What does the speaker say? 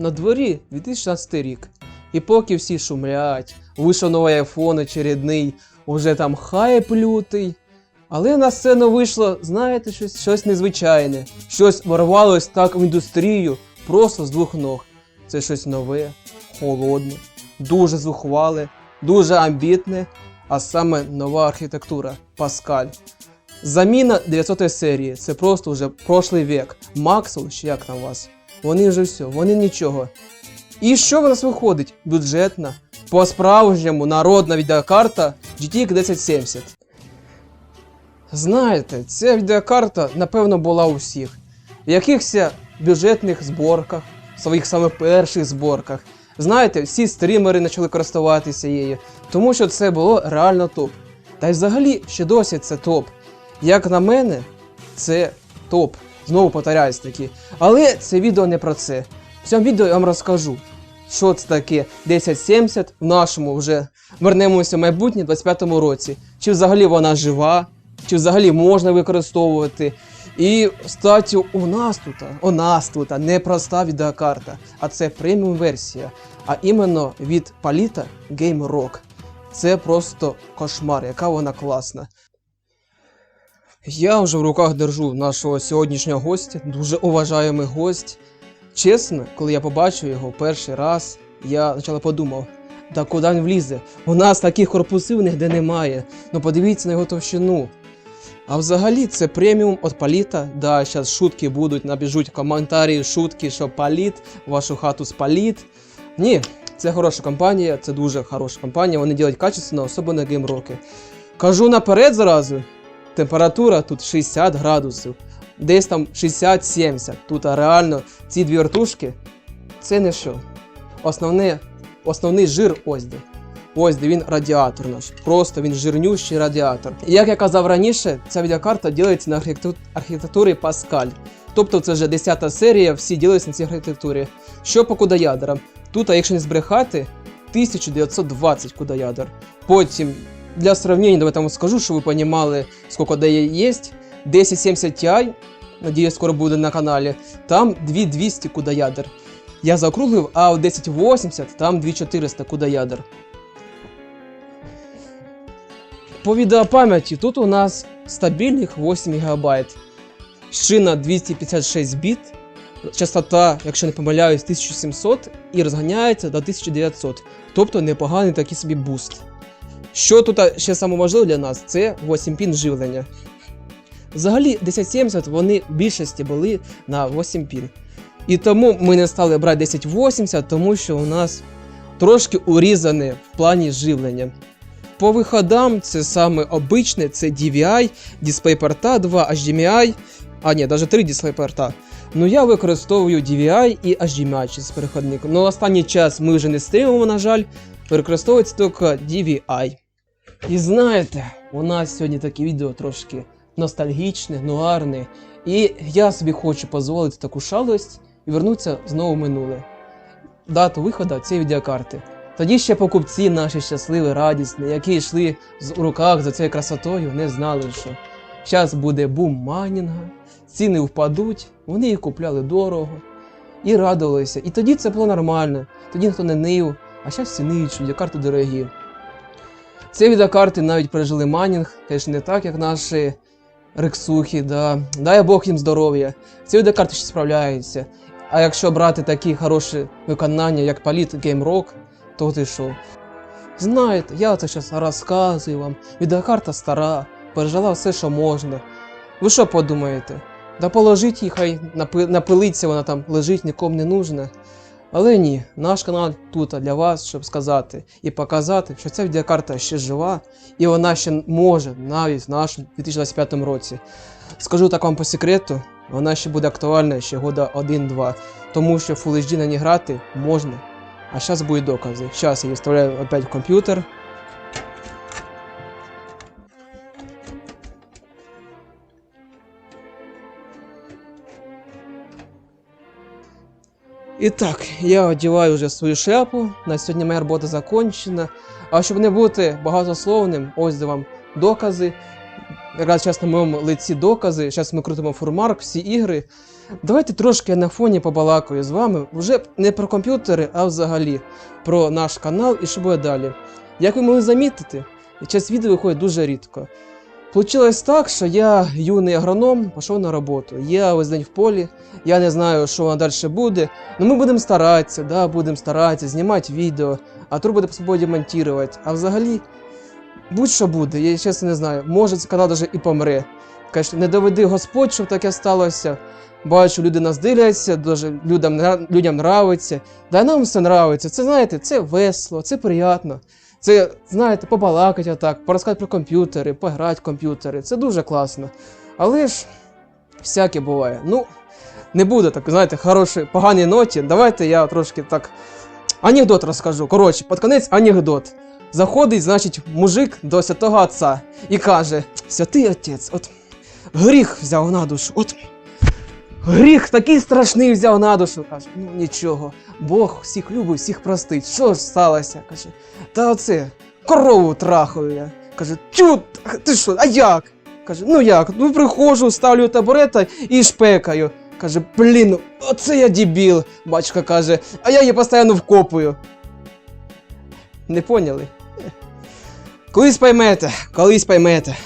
на дворі 2016 рік. І поки всі шумлять, вийшов новий айфон очередний, уже там хайп лютий. Але на сцену вийшло, знаєте, щось, щось незвичайне. Щось ворвалось так в індустрію, просто з двох ног. Це щось нове, холодне, дуже зухвале, дуже амбітне, а саме нова архітектура Паскаль. Заміна 900 серії це просто вже прошлий век. Максвелл, чи як там вас? Вони вже все, вони нічого. І що в нас виходить? Бюджетна, по-справжньому народна відеокарта GTX 1070. Знаєте, ця відеокарта, напевно, була у всіх. В якихось бюджетних зборках, своїх саме перших зборках. Знаєте, всі стрімери почали користуватися її, тому що це було реально топ. Та й взагалі ще досі це топ. Як на мене, це топ. Знову повторяюсь таки. Але це відео не про це. В цьому відео я вам розкажу, що це таке 1070 в нашому вже вернемося в майбутнє 25-му році. Чи взагалі вона жива, чи взагалі можна використовувати. І, кстати, у нас тут, у нас тут не проста відеокарта, а це преміум версія. А іменно від Palita Game Rock. Це просто кошмар, яка вона класна. Я вже в руках держу нашого сьогоднішнього гостя, дуже уважаємий гость. Чесно, коли я побачив його перший раз, я спочатку подумав, та куди він влізе? У нас таких корпусів ніде немає. Ну подивіться на його товщину. А взагалі це преміум від Паліта. Да, зараз шутки будуть, набіжуть коментарі, шутки, що Паліт, вашу хату спаліт. Ні, це хороша компанія, це дуже хороша компанія, вони роблять качественно, особливо на геймроки. Кажу наперед зразу, температура тут 60 градусів, десь там 60-70. Тут а реально ці дві вертушки це не що. Основне, основний жир ось де. Ось де він радіатор наш. Просто він жирнющий радіатор. Як я казав раніше, ця відеокарта ділиться на архітектурі Паскаль. Тобто це вже 10 серія, всі ділились на цій архітектурі. Що по кудоядрам? Тут, а якщо не збрехати, 1920 кудоядер. Потім, для сравнення, давайте вам скажу, щоб ви розуміли, скільки де є. 1070 Ti, надіюсь, скоро буде на каналі. Там 2200 кудоядер. Я заокруглив, а у 1080 там 2400 кудоядер. По відеопам'яті тут у нас стабільних 8 ГБ. Шина 256 біт, частота, якщо не помиляюсь, 1700 і розганяється до 1900. Тобто непоганий такий собі буст. Що тут ще саме для нас, це 8 пін живлення. Взагалі 1070 вони в більшості були на 8 пін. І тому ми не стали брати 1080, тому що у нас трошки урізане в плані живлення. По виходам це саме обичне, це DVI, DisplayPort 2, HDMI, а ні, навіть 3 DisplayPort. Ну я використовую DVI і HDMI через переходник. Ну останній час ми вже не стримуємо, на жаль, використовується тільки DVI. І знаєте, у нас сьогодні таке відео трошки ностальгічне, нуарне. І я собі хочу дозволити таку шалость і вернутися знову в минуле. Дату виходу цієї відеокарти. Тоді ще покупці наші щасливі, радісні, які йшли у руках за цією красотою, не знали, що зараз буде бум майнінга, ціни впадуть, вони їх купляли дорого і радувалися. І тоді це було нормально, тоді ніхто не нив, а всі ниють, відеокарти дорогі. Ці відеокарти навіть пережили майнінг, звісно, не так, як наші рексухи, да. дай Бог їм здоров'я. Ці відеокарти ще справляються. А якщо брати такі хороші виконання, як Palit Game Rock, то ти що? Знаєте, я це зараз розказую вам. Відеокарта стара, пережила все, що можна. Ви що подумаєте? Да положіть її, хай напилиться, вона там лежить, нікому не нужна. Але ні, наш канал тут для вас, щоб сказати і показати, що ця відеокарта ще жива, і вона ще може навіть в нашому 2025 році. Скажу так вам по секрету, вона ще буде актуальна ще года 1-2, тому що Full HD на ній грати можна. А зараз будуть докази. Зараз я її вставляю опять в комп'ютер. І так, я одягаю вже свою шляпу. На сьогодні моя робота закончена. А щоб не бути багатословним, ось де вам докази. якраз зараз на моєму лиці докази. Зараз ми крутимо фурмарк, всі ігри. Давайте трошки на фоні побалакаю з вами. Вже не про комп'ютери, а взагалі про наш канал і що буде далі. Як ви могли замітити, час відео виходить дуже рідко. Получилось так, що я, юний агроном, пішов на роботу. Я весь день в полі, я не знаю, що воно далі буде. Ну ми будемо старатися, да, будемо старатися, знімати відео, а то буде по свободі монтувати. А взагалі, будь-що буде, я чесно не знаю. Може, цей канал навіть і помре. Каже, не доведи Господь, щоб таке сталося. Бачу, люди нас дивляться, дуже людям, людям нравиться. Да нам все нравиться. Це знаєте, це весело, це приємно. Це, знаєте, побалакати отак, порозказати про комп'ютери, пограти в комп'ютери. Це дуже класно. Але ж всяке буває. Ну, не буде так, знаєте, хорошої, поганій ноті. Давайте я трошки так. Анекдот розкажу. Коротше, під конець анекдот. Заходить, значить, мужик до святого отця і каже: Святий отець, от гріх взяв на душу. От гріх такий страшний взяв на душу. Каже, ну нічого, Бог всіх любить, всіх простить. Що ж сталося? Каже, та оце, корову трахаю я. Каже, тю, ти що, а як? Каже, ну як? Ну приходжу, ставлю табурета і шпекаю. Каже, блін, оце я дебіл. Батько каже, а я її постійно вкопую. Не поняли? Колись поймете, колись поймете.